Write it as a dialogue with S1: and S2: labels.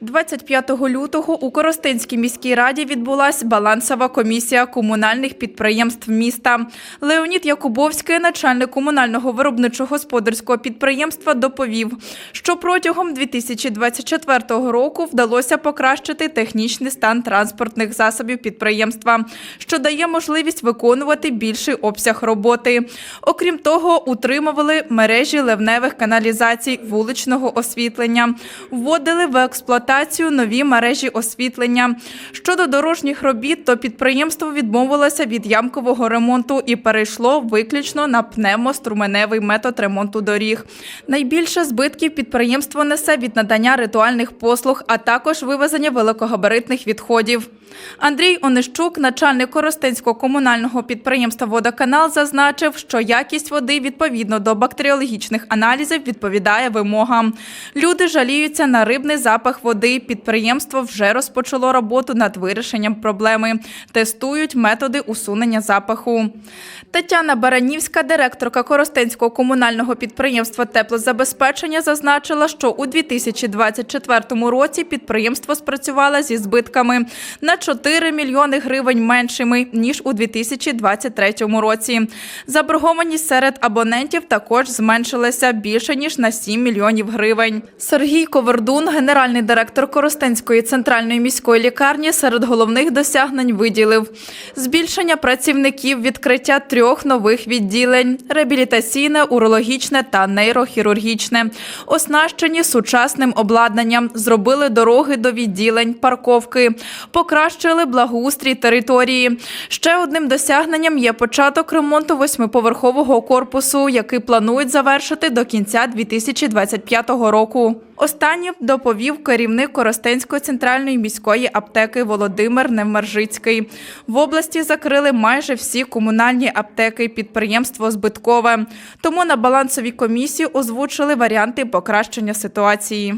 S1: 25 лютого у Коростенській міській раді відбулася балансова комісія комунальних підприємств міста. Леонід Якубовський, начальник комунального виробничого господарського підприємства, доповів, що протягом 2024 року вдалося покращити технічний стан транспортних засобів підприємства, що дає можливість виконувати більший обсяг роботи. Окрім того, утримували мережі ливневих каналізацій вуличного освітлення, вводили в експлуатацію нові мережі освітлення. Щодо дорожніх робіт, то підприємство відмовилося від ямкового ремонту і перейшло виключно на пневмоструменевий метод ремонту доріг. Найбільше збитків підприємство несе від надання ритуальних послуг, а також вивезення великогабаритних відходів. Андрій Онищук, начальник Коростенського комунального підприємства Водоканал, зазначив, що якість води відповідно до бактеріологічних аналізів відповідає вимогам. Люди жаліються на рибний запах води. Підприємство вже розпочало роботу над вирішенням проблеми. Тестують методи усунення запаху. Тетяна Баранівська, директорка Коростенського комунального підприємства теплозабезпечення, зазначила, що у 2024 році підприємство спрацювало зі збитками на 4 мільйони гривень меншими ніж у 2023 році. Заборгованість серед абонентів також зменшилася більше ніж на 7 мільйонів гривень. Сергій Ковердун, генеральний директор Коростенської центральної міської лікарні, серед головних досягнень виділив збільшення працівників, відкриття трьох нових відділень: реабілітаційне, урологічне та нейрохірургічне, оснащені сучасним обладнанням, зробили дороги до відділень, парковки, покращили благоустрій території. Ще одним досягненням є початок ремонту восьмиповерхового корпусу, який планують завершити до кінця 2025 року. Останнім доповів керівник Коростенської центральної міської аптеки Володимир Невмержицький. В області закрили майже всі комунальні аптеки, підприємство збиткове. Тому на балансовій комісії озвучили варіанти покращення ситуації.